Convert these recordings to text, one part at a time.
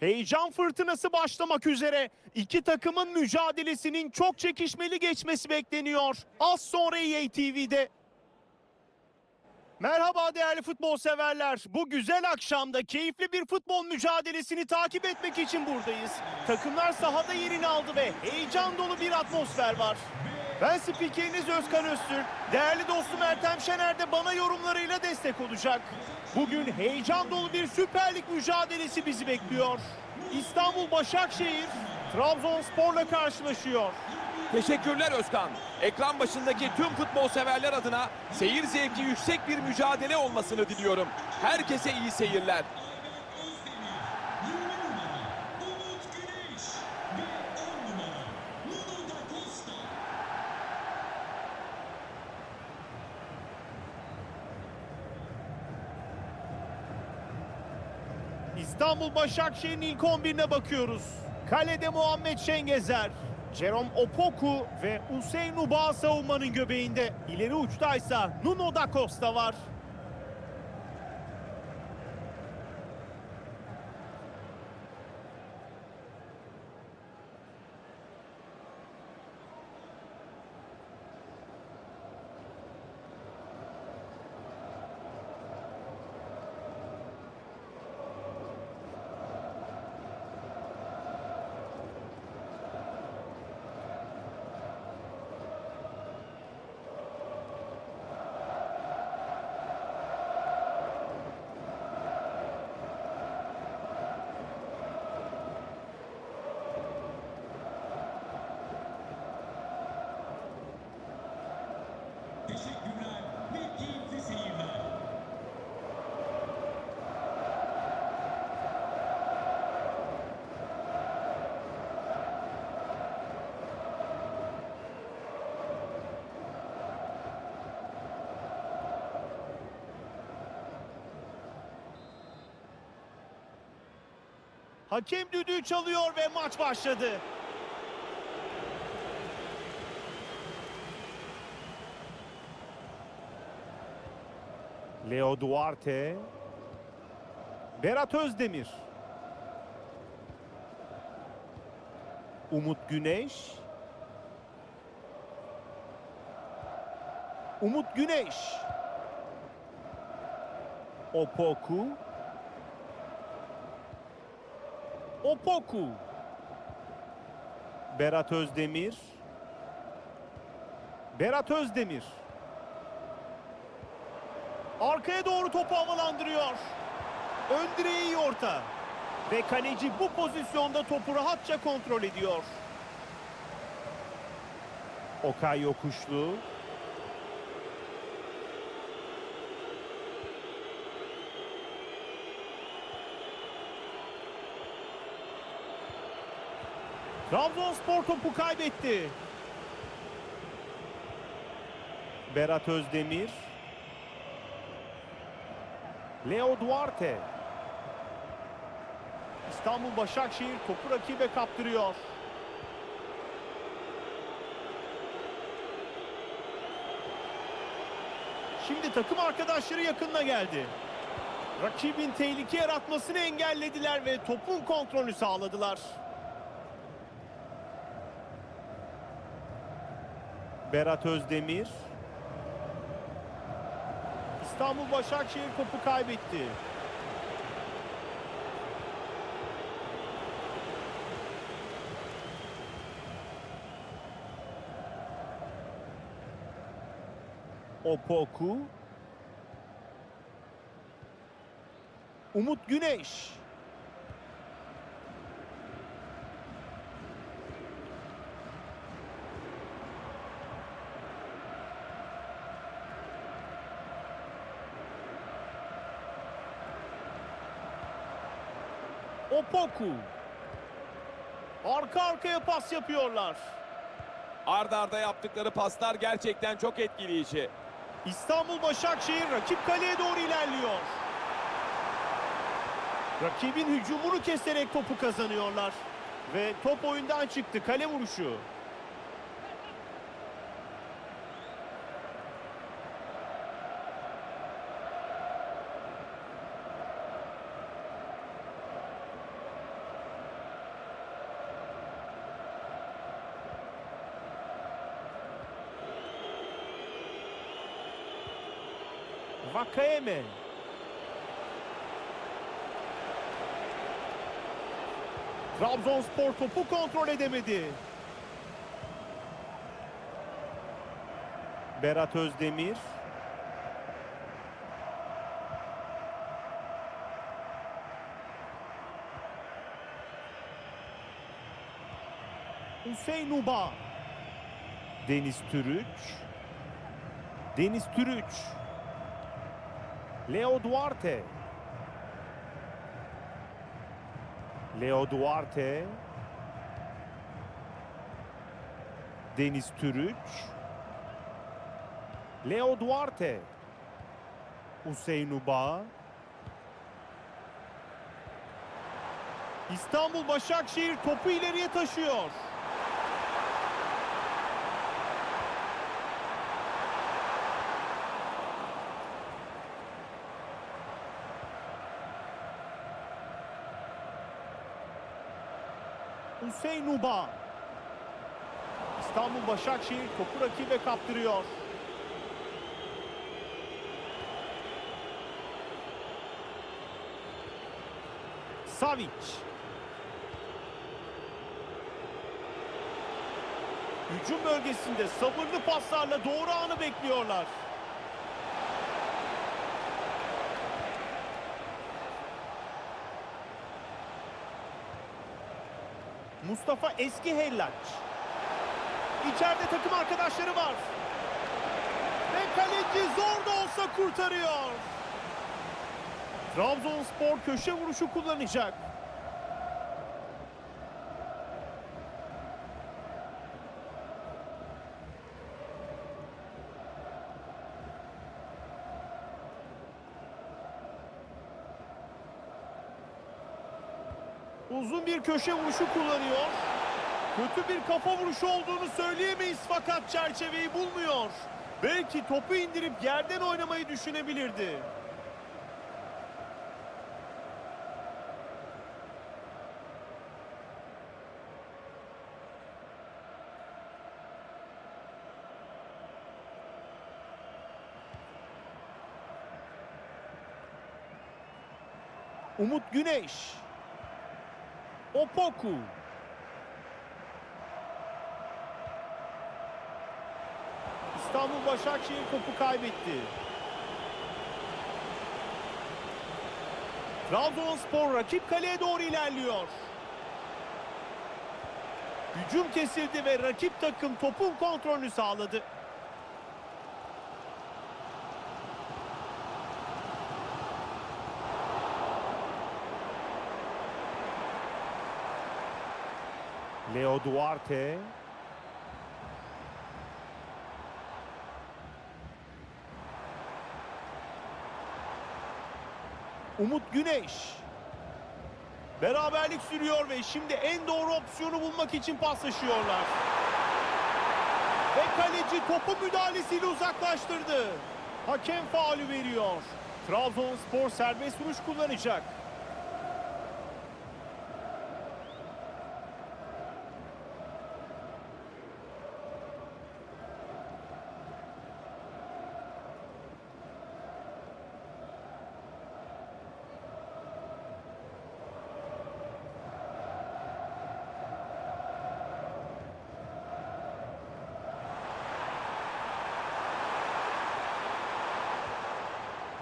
Heyecan fırtınası başlamak üzere. İki takımın mücadelesinin çok çekişmeli geçmesi bekleniyor. Az sonra EA. Merhaba değerli futbol severler. Bu güzel akşamda keyifli bir futbol mücadelesini takip etmek için buradayız. Takımlar sahada yerini aldı ve heyecan dolu bir atmosfer var. Ben spikeriniz Özkan Öztürk. Değerli dostum Ertem Şener de bana yorumlarıyla destek olacak. Bugün heyecan dolu bir Süper Lig mücadelesi bizi bekliyor. İstanbul Başakşehir Trabzonspor'la karşılaşıyor. Teşekkürler Özkan. Ekran başındaki tüm futbol severler adına seyir zevki yüksek bir mücadele olmasını diliyorum. Herkese iyi seyirler. İstanbul Başakşehir'in ilk 11'ine bakıyoruz. Kalede Muhammed Şengezer, Jerome Opoku ve Hüseyin Uba savunmanın göbeğinde. İleri uçtaysa Nuno da Costa var. Hakem düdüğü çalıyor ve maç başladı. Leo Duarte, Berat Özdemir, Umut Güneş, Umut Güneş, Opoku, Opoku. Berat Özdemir. Berat Özdemir. Arkaya doğru topu havalandırıyor. Ön direğe iyi orta. Ve kaleci bu pozisyonda topu rahatça kontrol ediyor. Okay Yokuşlu. Trabzonspor topu kaybetti. Berat Özdemir. Leo Duarte. İstanbul Başakşehir topu rakibe kaptırıyor. Şimdi takım arkadaşları yakınına geldi. Rakibin tehlike yaratmasını engellediler ve topun kontrolünü sağladılar. Berat Özdemir. İstanbul Başakşehir topu kaybetti. Opoku. Umut Güneş. Opoku. Arka arkaya pas yapıyorlar. Arda arda yaptıkları paslar gerçekten çok etkileyici. İstanbul Başakşehir rakip kaleye doğru ilerliyor. Rakibin hücumunu keserek topu kazanıyorlar. Ve top oyundan çıktı kale vuruşu. Vakayeme. Trabzonspor topu kontrol edemedi. Berat Özdemir. Hüseyin Uba. Deniz Türüç. Deniz Türüç. Leo Duarte. Leo Duarte. Deniz Türüç. Leo Duarte. Hüseyin Uba. İstanbul Başakşehir topu ileriye taşıyor. Hüseyin Uba. İstanbul Başakşehir topu rakibe kaptırıyor. Savic. Hücum bölgesinde sabırlı paslarla doğru anı bekliyorlar. Mustafa Eski Hellaç. İçeride takım arkadaşları var. Ve kaleci zor da olsa kurtarıyor. Trabzonspor köşe vuruşu kullanacak. Bir köşe vuruşu kullanıyor. Kötü bir kafa vuruşu olduğunu söyleyemeyiz fakat çerçeveyi bulmuyor. Belki topu indirip yerden oynamayı düşünebilirdi. Umut Güneş. Opoku. İstanbul Başakşehir topu kaybetti. Trabzonspor rakip kaleye doğru ilerliyor. Hücum kesildi ve rakip takım topun kontrolünü sağladı. Leo Duarte. Umut Güneş. Beraberlik sürüyor ve şimdi en doğru opsiyonu bulmak için paslaşıyorlar. Ve kaleci topu müdahalesiyle uzaklaştırdı. Hakem faulü veriyor. Trabzonspor serbest vuruş kullanacak.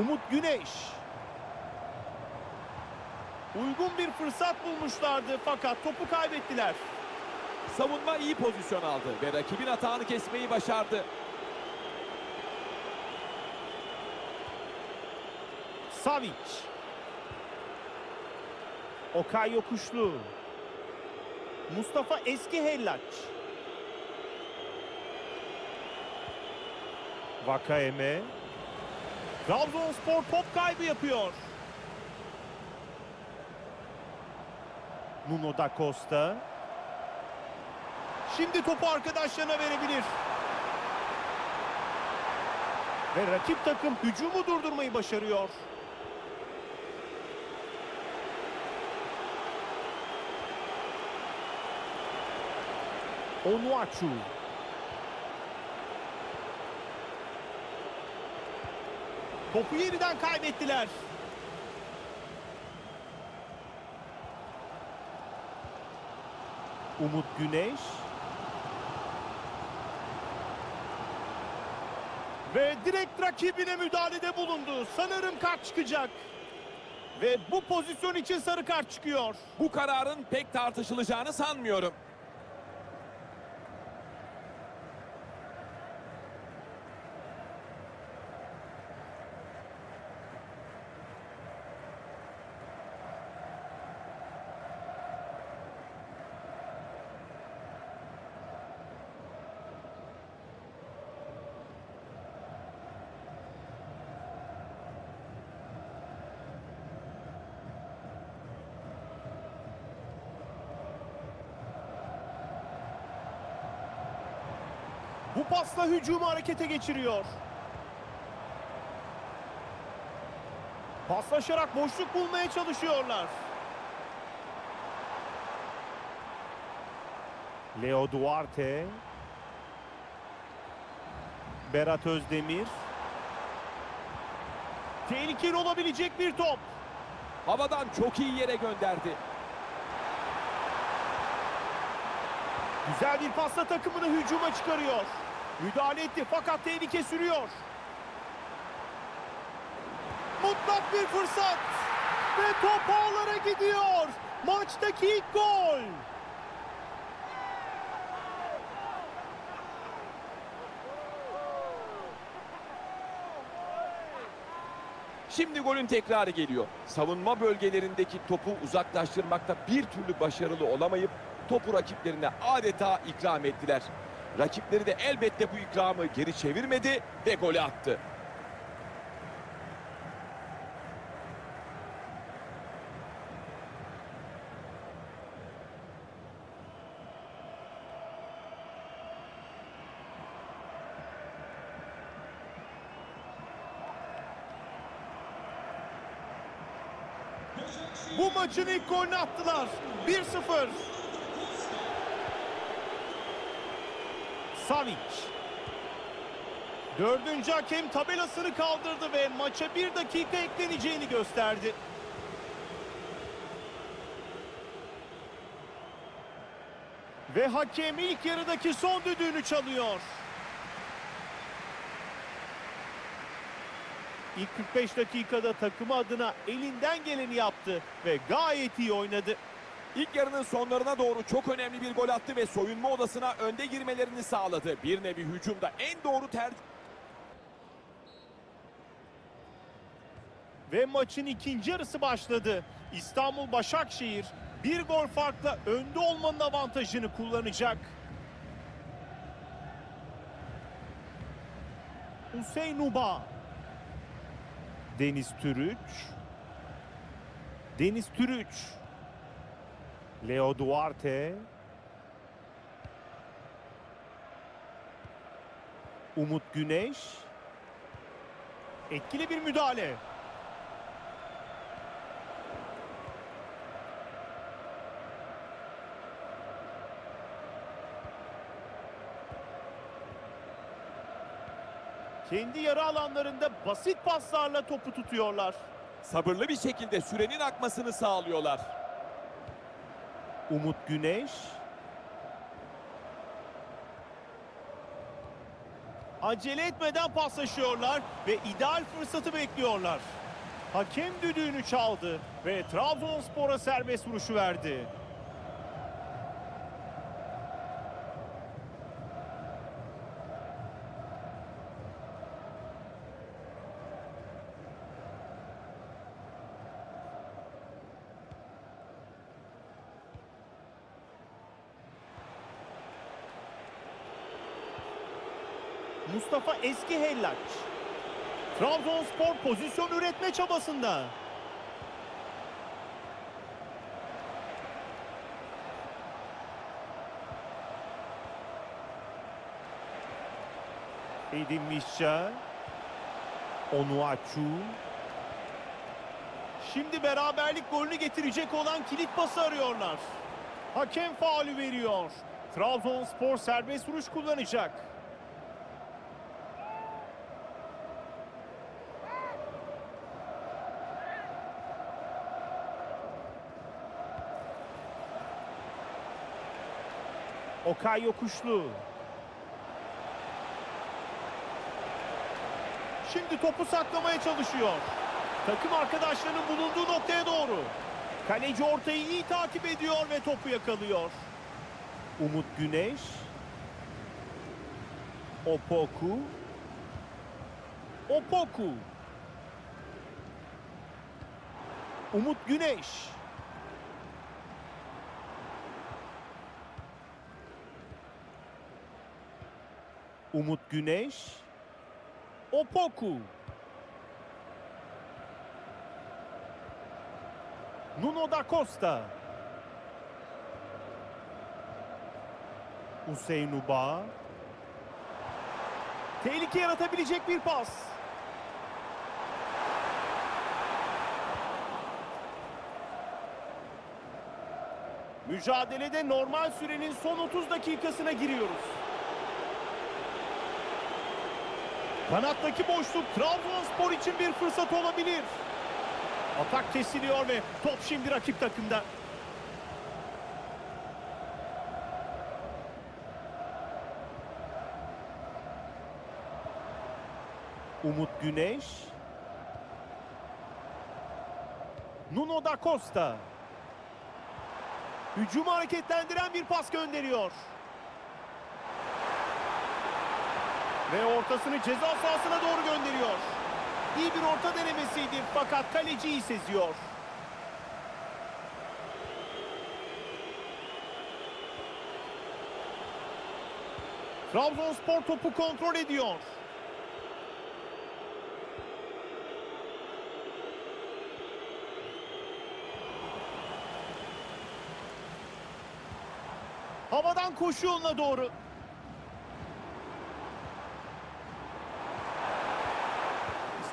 Umut Güneş. Uygun bir fırsat bulmuşlardı fakat topu kaybettiler. Savunma iyi pozisyon aldı ve rakibin atağını kesmeyi başardı. Savic. Okay Yokuşlu. Mustafa Eski Hellaç. Vakayeme. Trabzonspor top kaybı yapıyor. Nuno da Costa. Şimdi topu arkadaşlarına verebilir. Ve rakip takım hücumu durdurmayı başarıyor. Onuachu. Topu yeniden kaybettiler. Umut Güneş. Ve direkt rakibine müdahalede bulundu. Sanırım kart çıkacak. Ve bu pozisyon için sarı kart çıkıyor. Bu kararın pek tartışılacağını sanmıyorum. Pasla hücumu harekete geçiriyor. Paslaşarak boşluk bulmaya çalışıyorlar. Leo Duarte. Berat Özdemir. Tehlikeli olabilecek bir top. Havadan çok iyi yere gönderdi. Güzel bir pasla takımını hücuma çıkarıyor. Müdahale etti fakat tehlike sürüyor. Mutlak bir fırsat. Ve top ağlara gidiyor. Maçtaki ilk gol. Şimdi golün tekrarı geliyor. Savunma bölgelerindeki topu uzaklaştırmakta bir türlü başarılı olamayıp topu rakiplerine adeta ikram ettiler. Rakipleri de elbette bu ikramı geri çevirmedi ve golü attı. Bu maçın ilk golünü attılar. 1-0. Savic. Dördüncü hakem tabelasını kaldırdı ve maça bir dakika ekleneceğini gösterdi. Ve hakem ilk yarıdaki son düdüğünü çalıyor. İlk 45 dakikada takımı adına elinden geleni yaptı ve gayet iyi oynadı. İlk yarının sonlarına doğru çok önemli bir gol attı ve soyunma odasına önde girmelerini sağladı. Bir nevi hücumda en doğru tercih. Ve maçın ikinci yarısı başladı. İstanbul Başakşehir bir gol farkla önde olmanın avantajını kullanacak. Hüseyin Uba. Deniz Türüç. Deniz Türüç. Leo Duarte. Umut Güneş. Etkili bir müdahale. Kendi yarı alanlarında basit paslarla topu tutuyorlar. Sabırlı bir şekilde sürenin akmasını sağlıyorlar. Umut Güneş. Acele etmeden paslaşıyorlar ve ideal fırsatı bekliyorlar. Hakem düdüğünü çaldı ve Trabzonspor'a serbest vuruşu verdi. Mustafa Eski Hellaç. Trabzonspor pozisyon üretme çabasında. Edin Mişça. Onuachu. Şimdi beraberlik golünü getirecek olan kilit pası arıyorlar. Hakem faulü veriyor. Trabzonspor serbest vuruş kullanacak. Okay Yokuşlu. Şimdi topu saklamaya çalışıyor. Takım arkadaşlarının bulunduğu noktaya doğru. Kaleci ortayı iyi takip ediyor ve topu yakalıyor. Umut Güneş. Opoku. Opoku. Umut Güneş. Umut Güneş. Opoku. Nuno da Costa. Hüseyin Uba. Tehlike yaratabilecek bir pas. Mücadelede normal sürenin son 30 dakikasına giriyoruz. Kanattaki boşluk Trabzonspor için bir fırsat olabilir. Atak kesiliyor ve top şimdi rakip takımda. Umut Güneş. Nuno da Costa. Hücumu hareketlendiren bir pas gönderiyor. Ve ortasını ceza sahasına doğru gönderiyor. İyi bir orta denemesiydi fakat kaleci iyi seziyor. Trabzonspor topu kontrol ediyor. Havadan koşu yoluna doğru.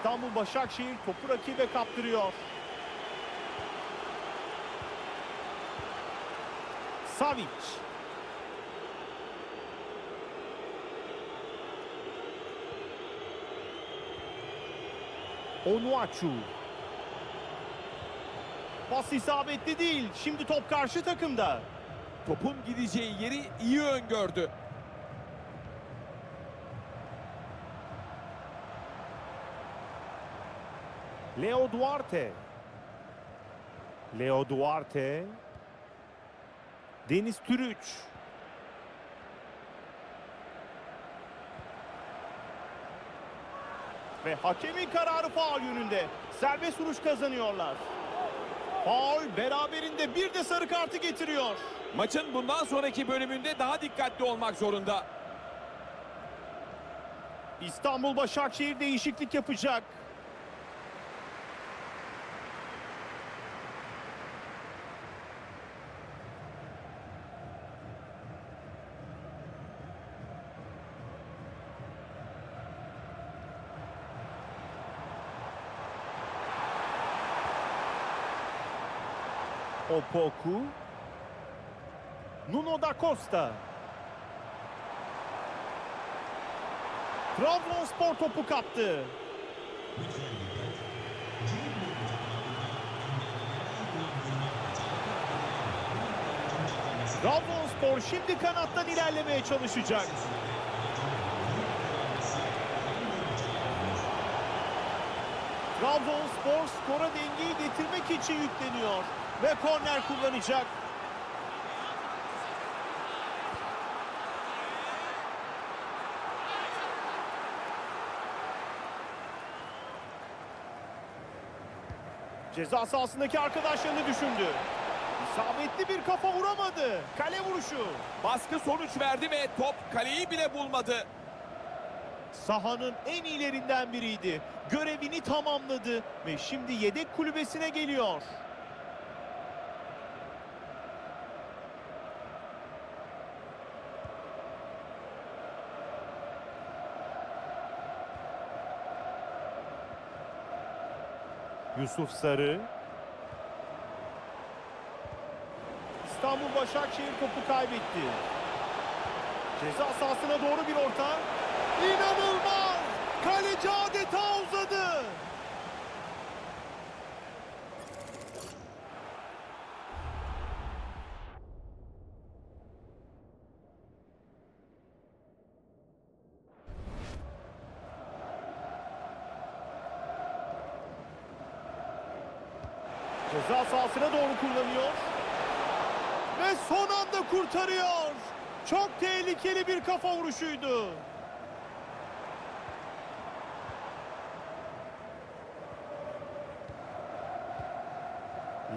İstanbul Başakşehir topu rakibe kaptırıyor. Savic. Onuachu. Pas isabetli değil. Şimdi top karşı takımda. Topun gideceği yeri iyi öngördü. Leo Duarte. Leo Duarte. Deniz Türüç. Ve hakemin kararı faul yönünde. Serbest vuruş kazanıyorlar. Faul beraberinde bir de sarı kartı getiriyor. Maçın bundan sonraki bölümünde daha dikkatli olmak zorunda. İstanbul Başakşehir değişiklik yapacak. Opoku. Nuno da Costa. Trabzonspor topu kaptı. Trabzonspor şimdi kanattan ilerlemeye çalışacak. Trabzonspor skora dengeyi getirmek için yükleniyor ve korner kullanacak. Ceza sahasındaki arkadaşlarını düşündü. İsabetli bir kafa vuramadı. Kale vuruşu. Baskı sonuç verdi ve top kaleyi bile bulmadı. Sahanın en iyilerinden biriydi. Görevini tamamladı ve şimdi yedek kulübesine geliyor. Yusuf Sarı. İstanbul Başakşehir topu kaybetti. Ceza sahasına doğru bir orta. İnanılmaz! Kaleci adeta Ceza sahasına doğru kullanıyor. Ve son anda kurtarıyor. Çok tehlikeli bir kafa vuruşuydu.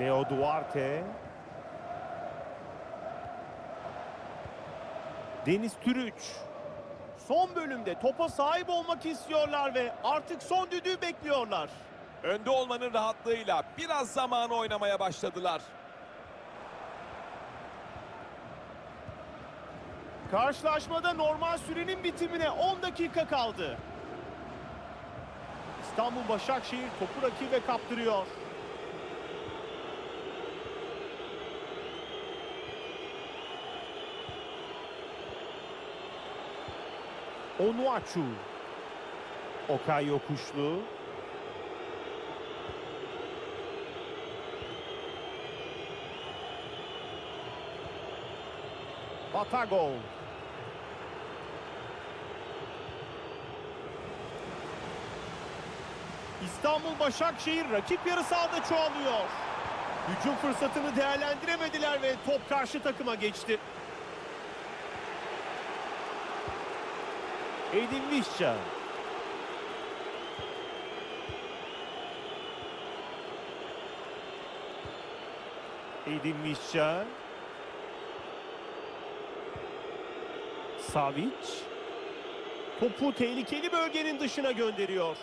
Leo Duarte. Deniz Türüç. Son bölümde topa sahip olmak istiyorlar ve artık son düdüğü bekliyorlar. Önde olmanın rahatlığıyla biraz zamanı oynamaya başladılar. Karşılaşmada normal sürenin bitimine 10 dakika kaldı. İstanbul Başakşehir topu rakibe kaptırıyor. Onuachu. Okay Yokuşlu. Batagol. İstanbul Başakşehir rakip yarı sahada çoğalıyor. Hücum fırsatını değerlendiremediler ve top karşı takıma geçti. Edin Visca. Edin Visca. Savic. Topu tehlikeli bölgenin dışına gönderiyor.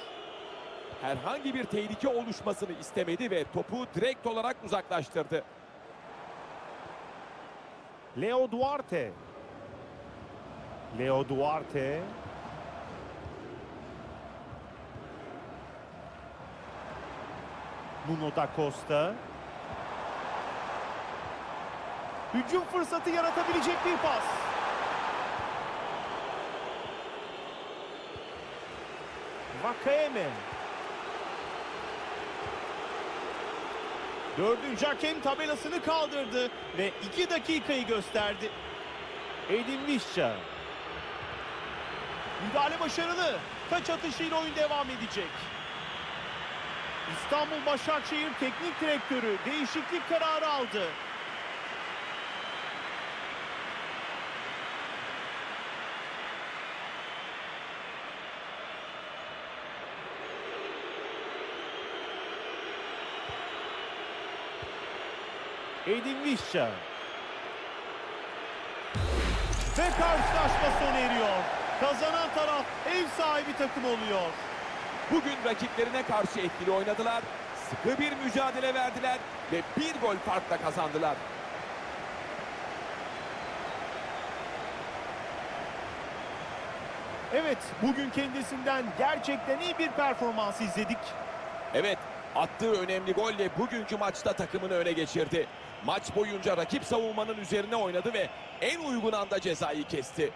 Herhangi bir tehlike oluşmasını istemedi ve topu direkt olarak uzaklaştırdı. Leo Duarte. Leo Duarte. Nuno da Costa. Hücum fırsatı yaratabilecek bir pas. Vakayeme. Dördüncü hakem tabelasını kaldırdı ve iki dakikayı gösterdi. Edin Visca. Müdahale başarılı. Taç atışıyla oyun devam edecek. İstanbul Başakşehir Teknik Direktörü değişiklik kararı aldı. Edin Visca. Ve karşılaşma sona eriyor. Kazanan taraf ev sahibi takım oluyor. Bugün rakiplerine karşı etkili oynadılar. Sıkı bir mücadele verdiler ve bir gol farkla kazandılar. Evet, bugün kendisinden gerçekten iyi bir performans izledik. Evet, attığı önemli golle bugünkü maçta takımını öne geçirdi. Maç boyunca rakip savunmanın üzerine oynadı ve en uygun anda cezayı kesti.